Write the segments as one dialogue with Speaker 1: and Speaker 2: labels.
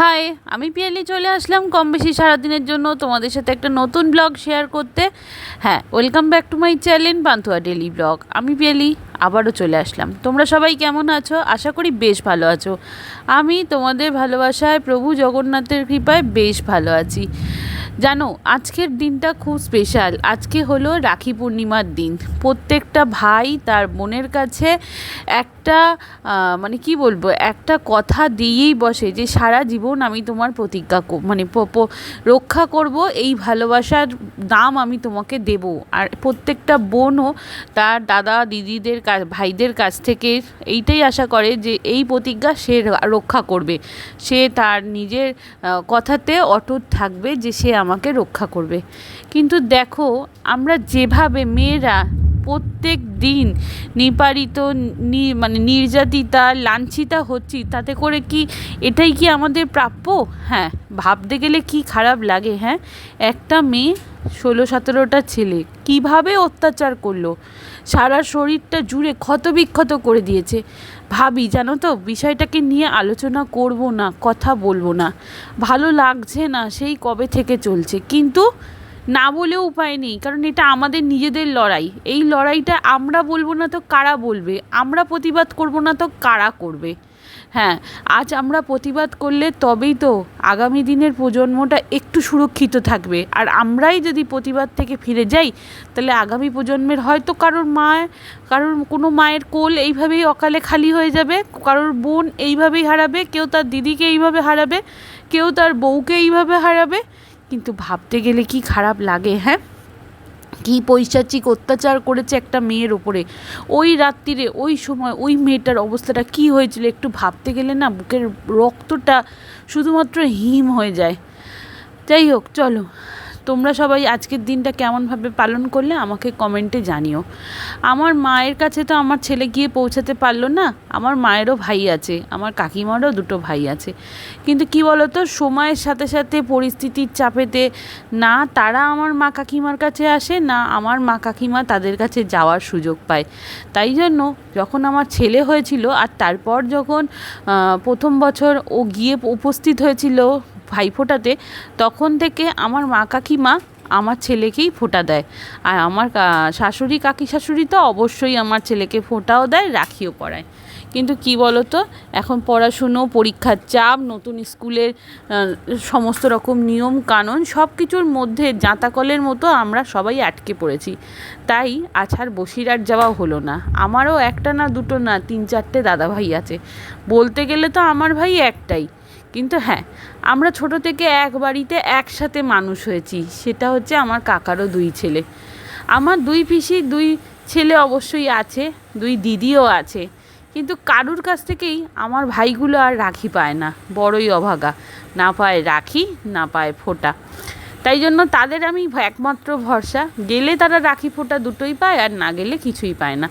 Speaker 1: High, আমি পিয়ালি চলে আসলাম কম বেশি সারাদিনের জন্য তোমাদের সাথে একটা নতুন ব্লগ শেয়ার করতে। হ্যাঁ welcome back to my channel Panthua daily blog আমি পিয়ালি, আবারও চলে আসলাম। তোমরা সবাই কেমন আছো? আশা করি বেশ ভালো আছো। আমি তোমাদের ভালোবাসায় প্রভু জগন্নাথের কৃপায় বেশ ভালো আছি। জানো, আজকের দিনটা খুব স্পেশাল আজকে হলো রাখি পূর্ণিমার দিন। প্রত্যেকটা ভাই তার বোনের কাছে একটা মানে কি বলব, একটা কথা দিয়েই বসে যে, সারা জীবন আমি তোমার প্রতিজ্ঞা মানে রক্ষা করব, এই ভালোবাসার দাম আমি তোমাকে দেব। আর প্রত্যেকটা বোনও তার দাদা, দিদিদের কা- ভাইদের কাছ থেকে এইটাই আশা করে যে, এই প্রতিজ্ঞা সে রক্ষা করবে। সে তার নিজের কথাতে অটুট থাকবে যে, সে আমাকে রক্ষা করবে। কিন্তু দেখো, আমরা যেভাবে মেয়েরা প্রত্যেক দিন নিপারিত মানে নির্যাতিতা, লাঞ্ছিতা হচ্ছি, তাতে করে কি এটাই কি আমাদের প্রাপ্য? হ্যাঁ ভাবতে গেলে কি খারাপ লাগে হ্যাঁ? একটা মেয়ে ষোলো সতেরোটা ছেলে কীভাবে অত্যাচার করল? সারা শরীরটা জুড়ে ক্ষতবিক্ষত করে দিয়েছে। ভাবি, জানো তো, বিষয়টাকে নিয়ে আলোচনা করব না, কথা বলব না। ভালো লাগছে না সেই কবে থেকে চলছে। কিন্তু না বলেও উপায় নেই, কারণ এটা আমাদের নিজেদের লড়াই। এই লড়াইটা আমরা বলব না তো কারা বলবে? আমরা প্রতিবাদ করব না তো কারা করবে? হ্যাঁ আজ আমরা প্রতিবাদ করলে তবেই তো আগামী দিনের প্রজন্মটা একটু সুরক্ষিত থাকবে। আর আমরাই যদি প্রতিবাদ থেকে ফিরে যাই, তাহলে আগামী প্রজন্মের হয়তো কারোর মা কারোর কোনো মায়ের কোল এইভাবেই অকালে খালি হয়ে যাবে। কারোর বোন এইভাবেই হারাবে, কেউ তার দিদিকে এইভাবে হারাবে, কেউ তার বউকে এইভাবে হারাবে। কিন্তু ভাবতে গেলে কি খারাপ লাগে হ্যাঁ? কি পৈশাচিক অত্যাচার করেছে একটা মেয়ের ওপরে ওই রাত্রিরে, ওই সময় ওই মেয়েটার অবস্থাটা কি হয়েছিল একটু ভাবতে গেলে না বুকের রক্তটা শুধুমাত্র হিম হয়ে যায়। যাই হোক, চলো। তোমরা সবাই আজকের দিনটা কেমনভাবে পালন করলে আমাকে কমেন্টে জানিও। আমার মায়ের কাছে তো আমার ছেলে গিয়ে পৌঁছাতে পারল না, আমার মায়েরও ভাই আছে, আমার কাকিমারও দুটো ভাই আছে। কিন্তু কি বলতো, সময়ের সাথে সাথে পরিস্থিতির চাপেতে না তারা আমার মা কাকিমার কাছে আসে, না আমার মা কাকিমা তাদের কাছে যাওয়ার সুযোগ পায়। তাই জন্য যখন আমার ছেলে হয়েছিল আর তারপর যখন প্রথম বছর ও গিয়ে উপস্থিত হয়েছিল ভাইফোঁটাতে, তখন থেকে আমার মা কাকিমা আমার ছেলেকেই ফোঁটা দেয়। আর আমার শাশুড়ি, কাকি শাশুড়ি তো অবশ্যই আমার ছেলেকে ফোঁটাও দেয়, রাখিও পড়ায়। কিন্তু কি বলো তো এখন পড়াশুনো, পরীক্ষার চাপ, নতুন স্কুলের সমস্ত রকম নিয়ম, কানুন সব কিছুর মধ্যে জাঁতাকলের মতো আমরা সবাই আটকে পড়েছি। তাই আজ আর বসিরহাট যাওয়া হলো না। আমারও একটা না দুটো না তিন চারটে দাদা ভাই আছে। বলতে গেলে তো আমার ভাই একটাই। কিন্তু হ্যাঁ আমরা ছোট থেকে এক বাড়িতে একসাথে মানুষ হয়েছি, সেটা হচ্ছে আমার কাকারও দুই ছেলে। আমার দুই পিসি, দুই ছেলে অবশ্যই আছে, দুই দিদিও আছে, কিন্তু কারুর কাছ থেকেই আমার ভাইগুলো আর রাখি পায় না, বড়ই অভাগা। না পায় রাখি, না পায় ফোঁটা। তাই জন্য তাদের আমি একমাত্র ভরসা, গেলে তারা রাখি ফোঁটা দুটোই পায় আর না গেলে কিছুই পায় না।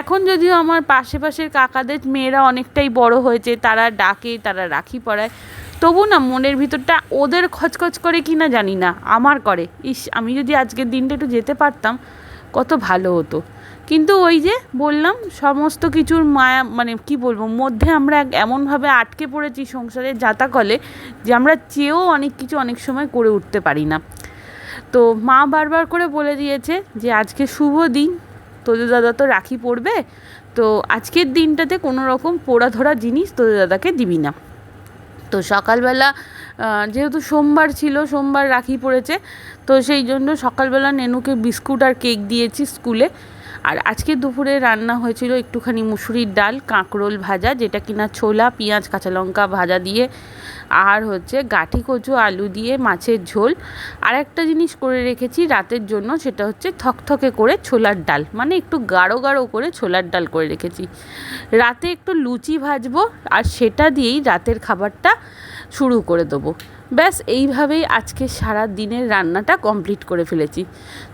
Speaker 1: এখন যদিও আমার পাশে পাশের কাকাদের মেয়েরা অনেকটাই বড় হয়েছে, তারা ডাকে, তারা রাখি পড়ায় তবু না মনের ভিতরটা ওদের খচখচ করে কি না জানি না, আমার করে। ইস, আমি যদি আজকের দিনটা একটু যেতে পারতাম, কত ভালো হতো। কিন্তু ওই যে বললাম, সমস্ত কিছুর মায়া মানে কি বলব, মধ্যে আমরা এমনভাবে আটকে পড়েছি সংসারের জাতাকলে যে আমরা চেয়েও অনেক কিছু অনেক সময় করে উঠতে পারি না। তো মা বারবার করে বলে দিয়েছে যে, আজকে শুভ দিন তোদের দাদা তো রাখি পড়বে, তো আজকের দিনটাতে কোনো রকম পোড়া ধরা জিনিস তোদের দাদাকে দিবি না। তো সকালবেলা যেহেতু সোমবার ছিল, সোমবার রাখি পড়েছে, তো সেই জন্য সকালবেলা নেনুকে বিস্কুট আর কেক দিয়েছি স্কুলে। আর আজকে দুপুরে রান্না হয়েছিল একটুখানি মুসুরির ডাল, কাঁকরোল ভাজা, যেটা কিনা ছোলা, পেঁয়াজ, কাঁচা লঙ্কা ভাজা দিয়ে, আর হচ্ছে গাঠি কচু, আলু দিয়ে, মাছের ঝোল। আর একটা জিনিস করে রেখেছি রাতের জন্য, সেটা হচ্ছে থকথকে করে ছোলার ডাল। মানে একটু গাঢ় গাঢ় করে ছোলার ডাল করে রেখেছি। রাতে একটু লুচি ভাজবো, আর সেটা দিয়েই রাতের খাবারটা শুরু করে দেবো। ব্যাস, এইভাবেই আজকে সারা দিনের রান্নাটা কমপ্লিট করে ফেলেছি।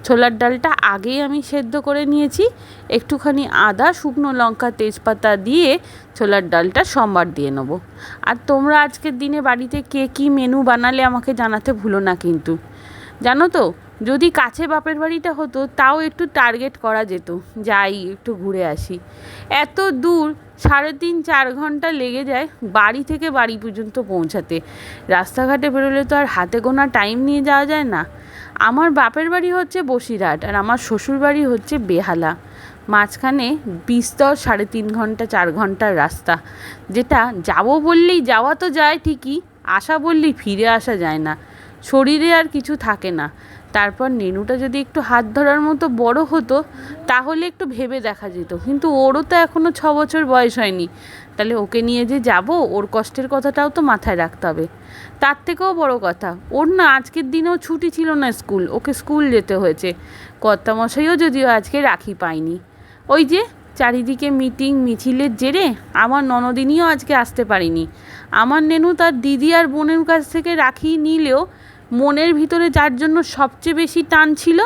Speaker 1: ছোলার ডালটা আগেই আমি সেদ্ধ করে নিয়েছি। একটুখানি আদা, শুকনো লঙ্কা, তেজপাতা দিয়ে ছোলার ডালটা সম্বার দিয়ে নেব। আর তোমরা আজকের দিনে বাড়িতে কে কী মেনু বানালে আমাকে জানাতে ভুলো না কিন্তু। জানো তো, যদি কাছে বাপের বাড়িটা হতো, তাও একটু টার্গেট করা যেত। যাই, একটু ঘুরে আসি। এত দূর সাড়ে তিন, চার ঘণ্টা লেগে যায় বাড়ি থেকে বাড়ি পর্যন্ত পৌঁছাতে। রাস্তাঘাটে বেরোলে তো আর হাতে গোনা টাইম নিয়ে যাওয়া যায় না। আমার বাপের বাড়ি হচ্ছে বসিরহাট আর আমার শ্বশুর বাড়ি হচ্ছে বেহালা। মাঝখানে বিস্তর সাড়ে তিন ঘণ্টা, চার ঘণ্টার রাস্তা। যেটা যাব বললেই যাওয়া তো যায় ঠিকই আসা বললেই ফিরে আসা যায় না। শরীরে আর কিছু থাকে না। তারপর নেনুটা যদি একটু হাত ধরার মতো বড় হতো, তাহলে একটু ভেবে দেখা যেত। কিন্তু ওরও তো এখনও ছ বছর বয়স হয়নি। তাহলে ওকে নিয়ে যে যাব, ওর কষ্টের কথাটাও তো মাথায় রাখতে হবে। তার থেকেও বড় কথা, ওর না আজকের দিনেও ছুটি ছিল না স্কুল, ওকে স্কুল যেতে হয়েছে। কর্তামশাইও যদিও আজকে রাখি পায়নি। ওই যে চারিদিকে মিটিং, মিছিলের জেরে আমার ননদিনীও আজকে আসতে পারিনি। আমার নেনু তার দিদি আর বোনের কাছ থেকে রাখি নিলেও মনের ভিতরে যার জন্য সবচেয়ে বেশি টান ছিল,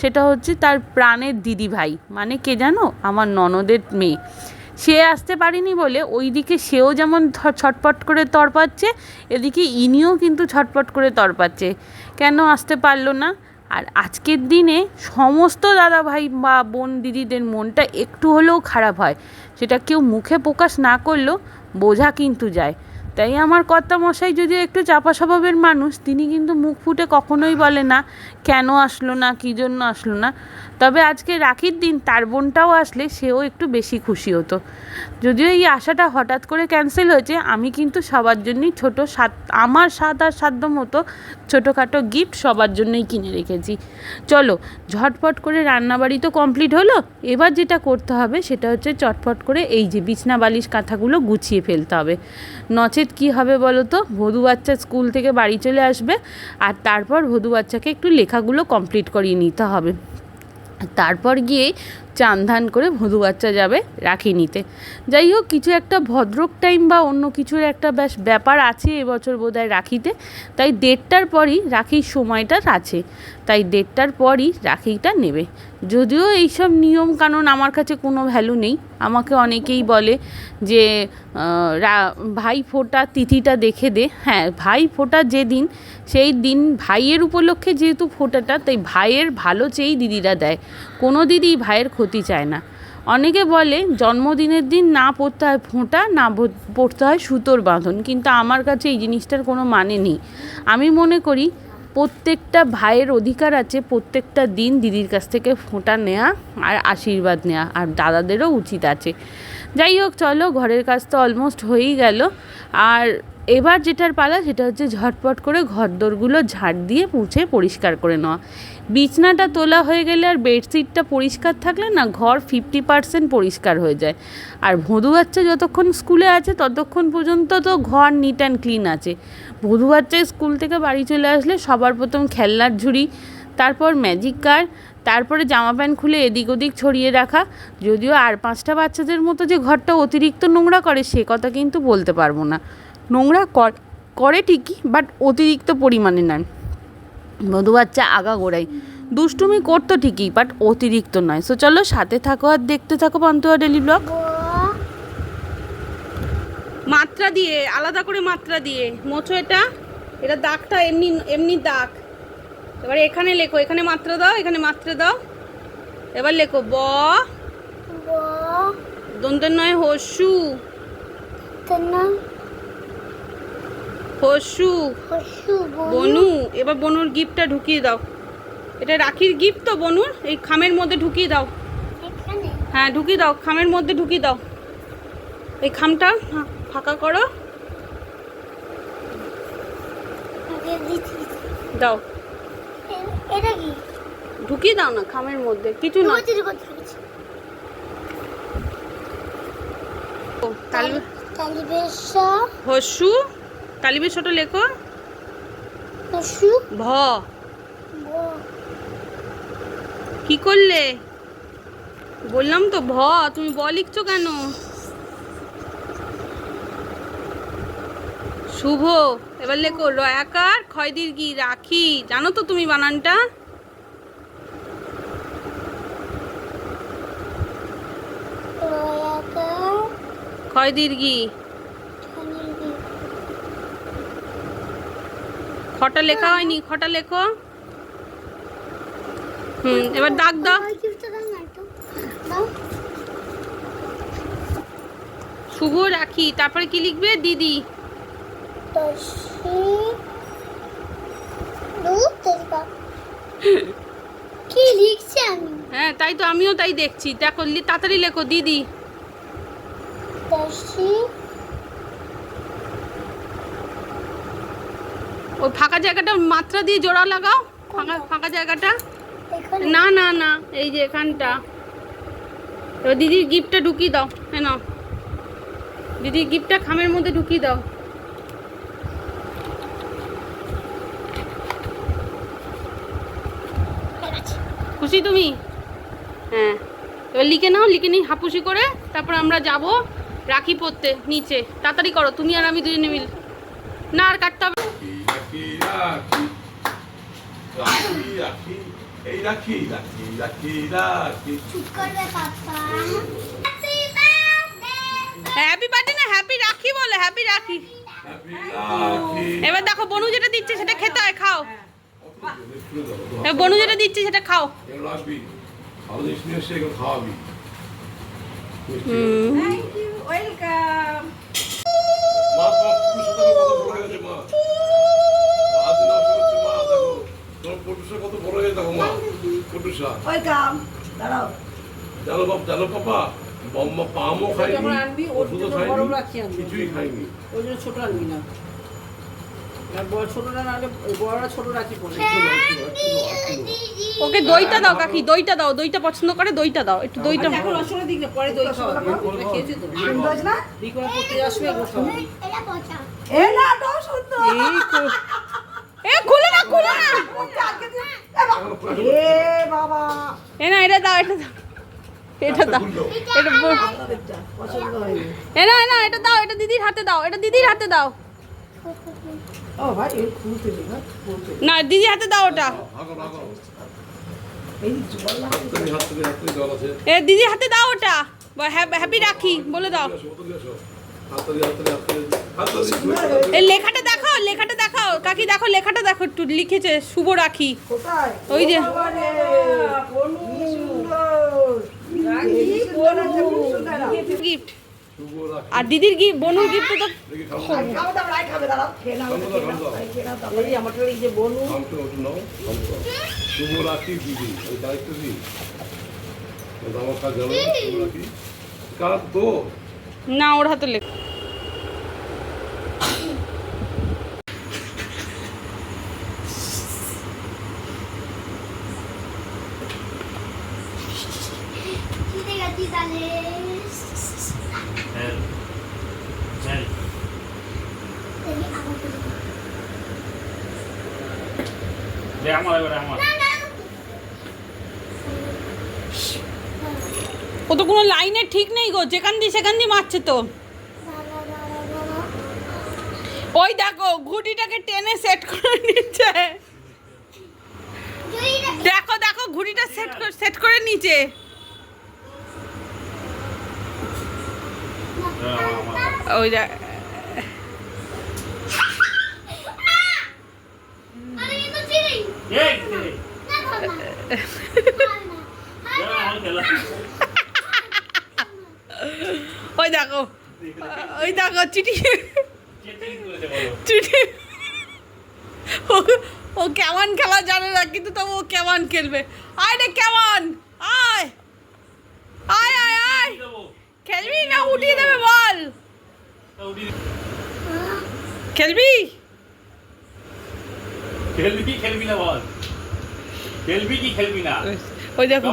Speaker 1: সেটা হচ্ছে তার প্রাণের দিদি ভাই মানে কে জানো? আমার ননদের মেয়ে। সে আসতে পারেনি বলে ওইদিকে সেও যেমন ছটপট করে তরপাচ্ছে এদিকে ইনিও কিন্তু ছটপট করে তরপাচ্ছে কেন আসতে পারল না? আর আজকের দিনে সমস্ত দাদা ভাই বা বোন দিদিদের মনটা একটু হলেও খারাপ হয়। সেটা কেউ মুখে প্রকাশ না করলেও বোঝা কিন্তু যায়। তাই আমার কর্তা মশাই যদি একটু চাপা স্বভাবের মানুষ, তিনি কিন্তু মুখ ফুটে কখনোই বলে না, কেন আসলো না? কী জন্য আসলো না? তবে আজকে রাখির দিন তার বোনটাও আসলে সেও একটু বেশি খুশি হতো। যদিও এই আশাটা হঠাৎ করে ক্যান্সেল হয়েছে, আমি কিন্তু সবার জন্যই ছোট সাত, আমার সাত আর সাধ্য মতো ছোটোখাটো গিফট সবার জন্যই কিনে রেখেছি। চলো, ঝটপট করে রান্নাবাড়ি তো কমপ্লিট হলো, এবার যেটা করতে হবে সেটা হচ্ছে চটপট করে এই যে বিছনা বালিশ কাঁথাগুলো গুছিয়ে ফেলতে হবে। নচেত কী হবে বলো তো? ভদু বাচ্চা স্কুল থেকে বাড়ি চলে আসবে, আর তারপর ভদু বাচ্চাকে একটু লেখাগুলো কমপ্লিট করিয়ে নিতে হবে। তারপর গিয়ে চান ধান করে ভদু বাচ্চা যাবে রাখি নিতে। যাই হোক, কিছু একটা ভদ্রক টাইম বা অন্য কিছুর একটা ব্যাস ব্যাপার আছে এবছর বোধ হয় রাখিতে। তাই দেড়টার পরই রাখির সময়টা আছে। তাই দেড়টার পরই রাখিটা নেবে। যদিও এইসব নিয়ম কানুন আমার কাছে কোনো ভ্যালু নেই। আমাকে অনেকেই বলে যে ভাই ফোটা তিথিটা দেখে দে। হ্যাঁ ভাই ফোটা যেদিন, সেই দিন ভাইয়ের উপলক্ষে যেহেতু ফোটাটা, তাই ভাইয়ের ভালো চেয়েই দিদিরা দেয়। কোনো দিদি ভাইয়ের ক্ষতি চায় না। অনেকে বলে, জন্মদিনের দিন না পড়তে হয় ফোঁটা, না পড়তে হয় সুতোর বাঁধন। কিন্তু আমার কাছে এই জিনিসটার কোনো মানে নেই। আমি মনে করি প্রত্যেকটা ভাইয়ের অধিকার আছে, প্রত্যেকটা দিন দিদির কাছ থেকে ফোঁটা নেওয়া আর আশীর্বাদ নেওয়া আর দাদাদেরও উচিত আছে। যাই হোক, চলো, ঘরের কাজ তো অলমোস্ট হয়েই গেল। আর এবার যেটার পালা, সেটা হচ্ছে ঝটপট করে ঘরদোরগুলো ঝাড় দিয়ে মুছে পরিষ্কার করে নেওয়া। বিছনাটা তোলা হয়ে গেলে আর বেডশিটটা পরিষ্কার থাকলে না, ঘর ফিফটি পার্সেন্ট পরিষ্কার হয়ে যায়। আর ভদু বাচ্চা যতক্ষণ স্কুলে আছে, ততক্ষণ পর্যন্ত তো ঘর নিট অ্যান্ড ক্লিন আছে। ভদু বাচ্চা স্কুল থেকে বাড়ি চলে আসলে সবার প্রথম খেলনার ঝুড়ি, তারপর ম্যাজিক কার তারপরে জামা প্যান্ট খুলে এদিক ওদিক ছড়িয়ে রাখা। যদিও আর পাঁচটা বাচ্চাদের মতো যে ঘরটা অতিরিক্ত নোংরা করে, সে কথা কিন্তু বলতে পারব না। নোংরা কর- ঠিকই বাট অতিরিক্ত পরিমাণে নয়। মধু বাচ্চা আগা গোড়াই দুষ্টুমি করতো ঠিকই বাট অতিরিক্ত নয়। সো চলো সাথে থাকো আর দেখতে থাকো পান্তুয়া ডেলি ব্লগ
Speaker 2: মাত্রা দিয়ে আলাদা করে মাত্রা দিয়ে। মোছো এটা এটা দাগটা এমনি এমনি দাগ। এবার এখানে লেখো এখানে মাত্রা দাও এখানে মাত্রা দাও। এবার লেখো ব। দন্তের নয় হসু হসু বনু। এবার বনুর গিফটটা ঢুকিয়ে দাও। এটা রাখির গিফট তো বনুর এই খামের মধ্যে ঢুকিয়ে দাও। হ্যাঁ ঢুকিয়ে দাও খামের মধ্যে ঢুকিয়ে দাও। এই খামটা ফা- ফাঁকা করো। দাও। ঢুকিয়ে দাও না খামের মধ্যে, কিছু না। হসু লেখো।
Speaker 3: পশু
Speaker 2: ভ। কি করলে? বললাম তো, ভ, তুমি ব লিখছো কেন? শুভ। এবার লেখো রয়াকার খয়দির কি রাখি। জানো তো তুমি বানানটা?
Speaker 3: রয়াকার
Speaker 2: খয়দির কি খটা লেখা হয়নি? খটা লেখো। হুম এবার দাগ দাও। শুভ রাখি। তারপরে কি লিখবে? দিদি।
Speaker 3: কি লিখছি আমি
Speaker 2: হ্যাঁ তাই তো আমিও তাই দেখছি। দেখো লি- তাড়াতাড়ি লেখো দিদি। ওই ফাঁকা জায়গাটা মাত্রা দিয়ে জোড়া লাগাও? ফাঁকা ফাঁকা জায়গাটা? না না না এই যে এখানটা। এবার দিদির গিফটটা ঢুকিয়ে দাও। হ্যাঁ না দিদির গিফটটা খামের মধ্যে ঢুকিয়ে দাও। খুশি তুমি? হ্যাঁ। এবার লিখে নাও লিখে নিই হাপুসি করে। তারপর আমরা যাব রাখি পরতে নিচে। তাড়াতাড়ি করো তুমি আর আমি দুজনে মিল। না আর কাটতে হবে
Speaker 4: রাখি রাখি। রাখি রাখি। এই রাখি রাখি রাখি রাখি।
Speaker 3: চুপ করবে পাপা। হ্যাপি বার্থডে
Speaker 2: না হ্যাপি রাখি বলে হ্যাপি রাখি। এবার দেখো বনু যেটা দিচ্ছে সেটা খেতে হয় খাও। এবার বনু যেটা দিচ্ছে সেটা খাও।
Speaker 4: খাওয়াবি। কত বড় হয়ে দেখো মা।
Speaker 5: ওয়েলকাম দাঁড়াও।
Speaker 4: জানো বাপ জানো পাপা পামও খাইনি
Speaker 5: ওর
Speaker 4: ওষুধও
Speaker 5: জন্য বড়
Speaker 4: কিছুই খাইনি।
Speaker 5: ওই জন্য ছোট আনবি না।
Speaker 2: ওকে দইটা দাও কাকি দইটা দাও দইটা পছন্দ করে দইটা দাও একটু দইটা
Speaker 5: আচ্ছা, এখন অসুবিধা দিক না পরে দই এটা
Speaker 3: এটা
Speaker 2: খুলে না খুলে না।
Speaker 5: এ
Speaker 2: না এটা দাও এটা দাও। এটা দাও। এটা
Speaker 5: পছন্দ হয়নি।
Speaker 2: এ না এ না এটা দাও এটা দিদির হাতে দাও এটা দিদির হাতে দাও
Speaker 5: ও ভাই এই খুলতে নেই হ্যাঁ খুলতে
Speaker 2: না দিদির হাতে দাও ওটা। এ দিদির হাতে দাও ওটা। হ্যাপি রাখি বলে দাও। লেখাটা দেখাও লেখাটা দেখাও। কাকি দেখো লেখাটা দেখো একটু লিখেছে শুভ রাখি। ওই যে
Speaker 4: কাজ জানো শুভ রাখি কাজ তো
Speaker 2: না ওর হাতে লেখ।
Speaker 3: জিতে গেছি তাহলে
Speaker 6: Cel. Cel.
Speaker 3: দেখি আমার তো দেখি।
Speaker 6: দে আমার এবারে আমার
Speaker 2: ও তো কোনো লাইনের ঠিক নেই গো যেখান দিয়ে সেখান দিয়ে মারছে তো। ওই দেখো ঘুটিটাকে টেনে সেট করে নিচ্ছে। দেখো দেখো ঘুড়িটা সেট সেট করে নিচে।
Speaker 6: আমার আমার
Speaker 2: ওই দেখ-
Speaker 3: আমি কিন্তু চিনি।
Speaker 6: এই দে
Speaker 3: না, ধর না। ধর না।
Speaker 6: দে আমার খেলা
Speaker 2: ওই দেখো ওই দেখো, চিঠি। চিঠি। ও- কেমন খেলা জানে না, কিন্তু তবু ও কেমন খেলবে। আয় রে, কেমন? আয়। আয় আয় আয়। খেলবি না, উঠিয়ে দেবে বল। খেলবি?
Speaker 6: খেলবি কি খেলবি না বল? খেলবি কি খেলবি না?
Speaker 2: ওই দেখো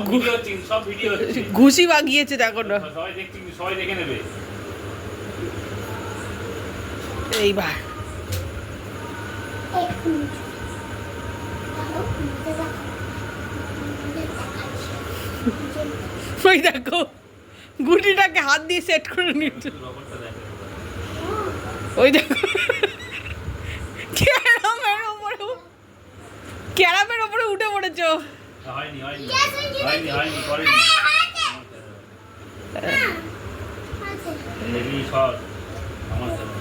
Speaker 6: সব ভিডিও
Speaker 2: ঘুষি বাগিয়েছে দেখো না।
Speaker 6: সবাই দেখছি সবাই দেখে নেবে।
Speaker 2: এইবার।
Speaker 3: এক মিনিট। দাঁড়াও, নিতে দাও।
Speaker 2: ওই দেখো গুটিটাকে হাত দিয়ে সেট করে নিচ্ছে ওই দেখো ক্যারামের ওপরে ক্যারামের ওপরে উঠে পড়েছো।
Speaker 6: হয়নি হয়নি
Speaker 3: Yes, I did.
Speaker 6: হয়নি হয়নি করেনি
Speaker 3: আছে।
Speaker 6: দেখি সর আমার ছেলে।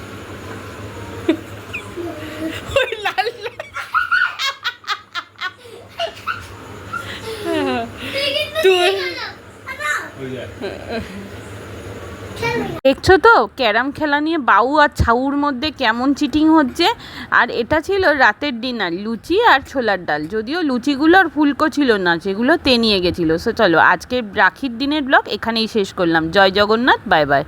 Speaker 2: ওই লাল লাল-
Speaker 3: তুই কিন্তু
Speaker 2: তুই
Speaker 3: খেলো। দাঁড়াও,
Speaker 6: ওই দেখ
Speaker 3: খেলবি না।
Speaker 1: দেখছ তো? ক্যারাম খেলা নিয়ে বাউ আর ছাউর মধ্যে কেমন চিটিং হচ্ছে? আর এটা ছিল রাতের ডিনার লুচি আর ছোলার ডাল। যদিও লুচিগুলো আর ফুলকো ছিল না, সেগুলো তে নিয়ে গেছিল। সো চলো আজকে রাখির দিনের ব্লগ এখানেই শেষ করলাম। জয় জগন্নাথ বাই বাই